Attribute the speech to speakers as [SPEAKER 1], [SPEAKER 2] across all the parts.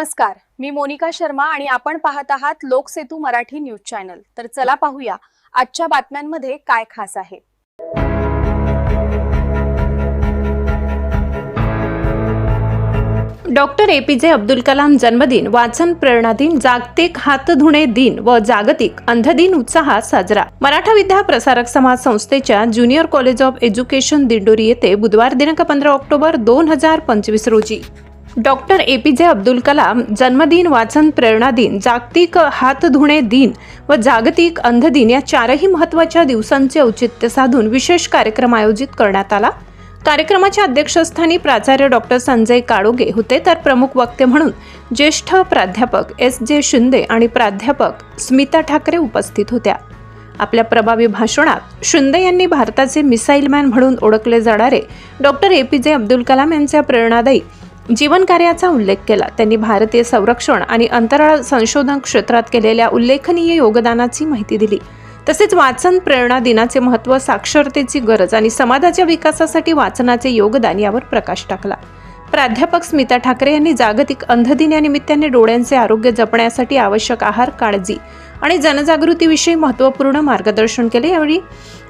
[SPEAKER 1] नमस्कार मी मोनिका शर्मा आणि आपण पाहत आहात लोकसेतू मराठी न्यूज चॅनल. तर चला पाहूया आजच्या बातम्यांमध्ये काय खास आहे.
[SPEAKER 2] डॉक्टर ए पी जे अब्दुल कलाम जन्मदिन वाचन प्रेरणा दिन जागतिक हात धुणे दिन व जागतिक अंध दिन उत्साहात साजरा. मराठा विद्या प्रसारक समाज संस्थेच्या junior college of education Dindori येथे बुधवार दिनांक पंधरा ऑक्टोबर दोन हजार पंचवीस रोजी. डॉक्टर ए पी जे अब्दुल कलाम जन्मदिन वाचन प्रेरणा दिन जागतिक हात धुणे दिन व जागतिक अंध दिन या चारही महत्त्वाच्या दिवसांचे औचित्य साधून विशेष कार्यक्रम आयोजित करण्यात आला. कार्यक्रमाच्या अध्यक्षस्थानी प्राचार्य डॉक्टर संजय काळोगे होते. तर प्रमुख वक्ते म्हणून ज्येष्ठ प्राध्यापक एस जे शिंदे आणि प्राध्यापक स्मिता ठाकरे उपस्थित होत्या. आपल्या प्रभावी भाषणात शिंदे यांनी भारताचे मिसाईल मॅन म्हणून ओळखले जाणारे डॉक्टर ए पी जे अब्दुल कलाम यांच्या प्रेरणादायी जीवनकार्याचा उल्लेख केला. त्यांनी भारतीय संरक्षण आणि अंतराळ संशोधन क्षेत्रात केलेल्या उल्लेखनीय योगदानाची माहिती दिली. तसेच वाचन प्रेरणा दिनाचे महत्त्व साक्षरतेची गरज आणि समाजाच्या विकासासाठी वाचनाचे योगदान यावर प्रकाश टाकला. प्राध्यापक स्मिता ठाकरे यांनी जागतिक अंध निमित्ताने डोळ्यांचे आरोग्य जपण्यासाठी आवश्यक आहार काळजी आणि जनजागृतीविषयी महत्त्वपूर्ण मार्गदर्शन केले. यावेळी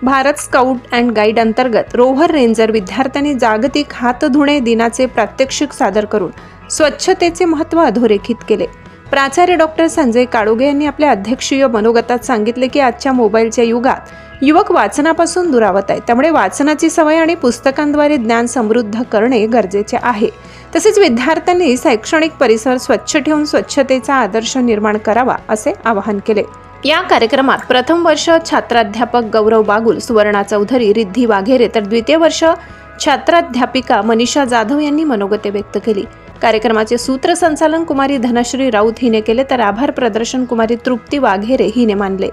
[SPEAKER 2] भारत स्काउट अँड गाईड अंतर्गत रोव्हर रेंजर विद्यार्थ्यांनी जागतिक हात धुणे दिनाचे प्रात्यक्षिक सादर करून स्वच्छतेचे महत्त्व अधोरेखित केले. प्राचार्य डॉक्टर संजय काळोगे यांनी आपल्या अध्यक्षीय मनोगतात सांगितले की आजच्या मोबाईलच्या युगात युवक वाचनापासून दुरावत आहे. त्यामुळे वाचनाची सवय आणि पुस्तकांद्वारे ज्ञान समृद्ध करणे गरजेचे आहे. तसेच विद्यार्थ्यांनी शैक्षणिक परिसर स्वच्छ ठेवून स्वच्छतेचा आदर्श निर्माण करावा असे आवाहन केले. या कार्यक्रमात प्रथम वर्ष छात्राध्यापक गौरव बागुल सुवर्णा चौधरी रिद्धी वाघेरे तर द्वितीय वर्ष छात्राध्यापिका मनीषा जाधव यांनी मनोगते व्यक्त केली. कार्यक्रमाचे सूत्रसंचालन कुमारी धनश्री राऊत हिने केले तर आभार प्रदर्शन कुमारी तृप्ती वाघेरे हिने मानले.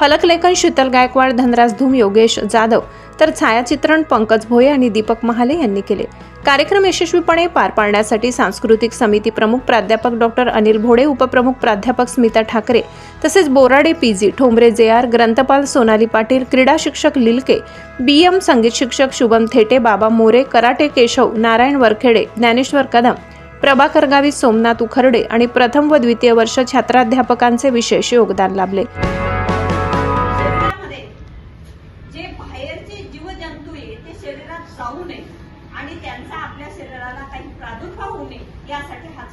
[SPEAKER 2] फलकलेखन शीतल गायकवाड धनराज धूम योगेश जाधव तर छायाचित्रण पंकज भोये आणि दीपक महाले यांनी केले. कार्यक्रम यशस्वीपणे पार पाडण्यासाठी सांस्कृतिक समिती प्रमुख प्राध्यापक डॉक्टर अनिल भोडे उपप्रमुख प्राध्यापक स्मिता ठाकरे तसेच बोराडे पी जी ठोंबरे जे आर ग्रंथपाल सोनाली पाटील क्रीडा शिक्षक लिलके बी एम संगीत शिक्षक शुभम थेटे बाबा मोरे कराटे केशव नारायण वरखेडे ज्ञानेश्वर कदम प्रभाकर गावी सोमनाथ उखर्डे आणि प्रथम व द्वितीय वर्ष छात्राध्यापकांचे विशेष योगदान लाभले.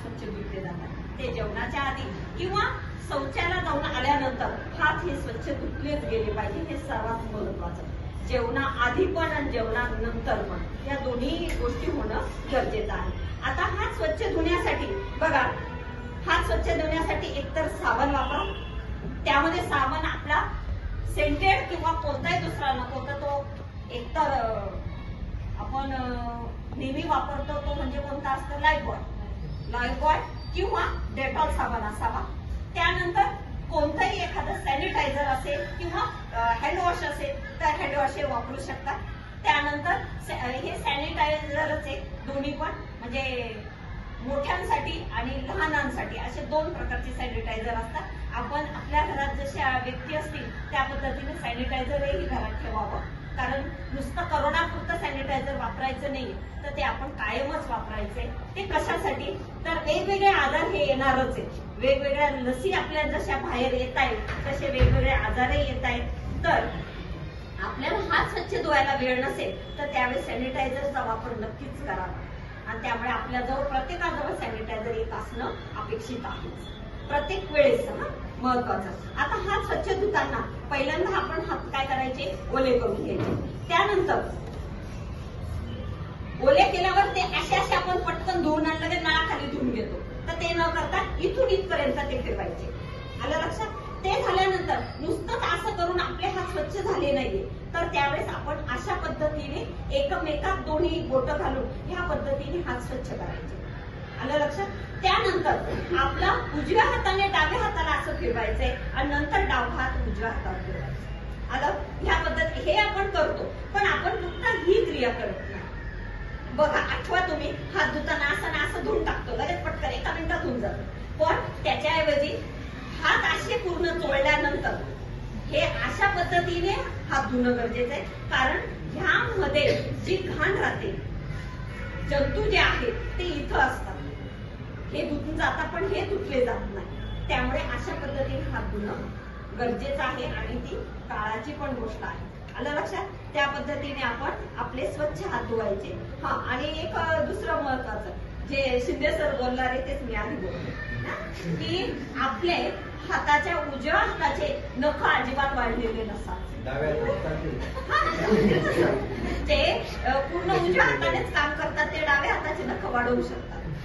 [SPEAKER 3] स्वच्छ धुतले जातात. ते जेवणाच्या आधी किंवा शौचाला जाऊन आल्यानंतर हात हे स्वच्छ धुतलेच गेले पाहिजे हे सर्वात महत्वाचं. जेवणा आधी पण आणि जेवणानंतर पण या दोन्ही गोष्टी होणं गरजेचं आहे. आता हात स्वच्छ धुण्यासाठी बघा हात स्वच्छ धुण्यासाठी एकतर साबण वापरा. त्यामध्ये साबण आपला सेंटेड किंवा कोणताही दुसरा नको तर तो एकतर आपण नेहमी वापरतो तो म्हणजे कोणता असतो? लाईफबॉय लाईफबॉय किंवा डेटॉल साबण असावा. त्यानंतर कोणतंही एखादं सॅनिटायझर असेल किंवा हँडवॉश असेल तर हँडवॉश हे वापरू शकतात. त्यानंतर हे सॅनिटायझरच आहे दोन्ही पण. म्हणजे मोठ्यांसाठी आणि लहानांसाठी असे दोन प्रकारचे सॅनिटायझर असतात. आपण आपल्या घरात जशा व्यक्ती असतील त्या पद्धतीने सॅनिटायझरही घरात ठेवावं. कारण नुसतं करोनापुरतं सॅनिटायझर वापरायचं नाही तर ते आपण कायमच वापरायचे ते कशासाठी? तर वेगवेगळे आजार हे येणारच आहे वेगवेगळ्या लसी आपल्या जशा बाहेर येत आहेत तसे वेगवेगळे आजारही येत आहेत तर आपल्याला हात स्वच्छ धुवायला वेळ नसेल तर त्यावेळेस सॅनिटायझरचा वापर नक्कीच करावा. आणि त्यामुळे आपल्याजवळ प्रत्येकाजवळ सॅनिटायझर येत असणं अपेक्षित आहे. प्रत्येक वेळेस हा. महत्वाचं आता हात स्वच्छ धुताना पहिल्यांदा आपण हात काय करायचे? ओले करून घ्यायचे. त्यानंतर ओले केल्यावर ते असे असे आपण पटकन धुवून आणलं ते नळाखाली धुवून घेतो. तर ते न करता इथून इथपर्यंत ते फिरवायचे. आलं लक्षात? ते झाल्यानंतर नुसतंच असं करून आपले हात स्वच्छ झाले नाहीये. तर त्यावेळेस आपण अशा पद्धतीने एकमेकात दोन्ही बोट घालून ह्या पद्धतीने हात स्वच्छ करायचे. आलं लक्षात? त्यानंतर आपला उजव्या हाताने डाव्या हाताला असं फिरवायचंय आणि नंतर डाव हात उजव्या हातावर फिरवायचा. आलं ह्या पद्धती हे आपण करतो पण आपण फक्त ही क्रिया करत नाही. बघा आठवा तुम्ही हात धुताना असं ना असं धुवून टाकतो लगेच पटकन एका मिनिटात धुवून जातो. पण त्याच्याऐवजी हात असे पूर्ण चोळल्यानंतर हे अशा पद्धतीने हात धुणं गरजेचं आहे. कारण ह्यामध्ये जी घाण राहते जंतू जे आहेत ते इथं असतात. हे धुतून जातात पण हे धुतले जात नाही. त्यामुळे अशा पद्धतीने हात धुणं गरजेचं आहे आणि ती काळाची पण गोष्ट आहे. आलं लक्षात? त्या पद्धतीने आपण आपले स्वच्छ हात धुवायचे. हा आणि एक दुसरं महत्वाचं जे शिंदे सर बोलणार आहे तेच मी आधी बोलते. ना, की आपले हाताच्या उजव्या हाताचे नख अजिबात वाढलेले नसतात. ते पूर्ण उजव्या हातानेच काम करतात ते डाव्या हाताचे नख वाढवू शकतात.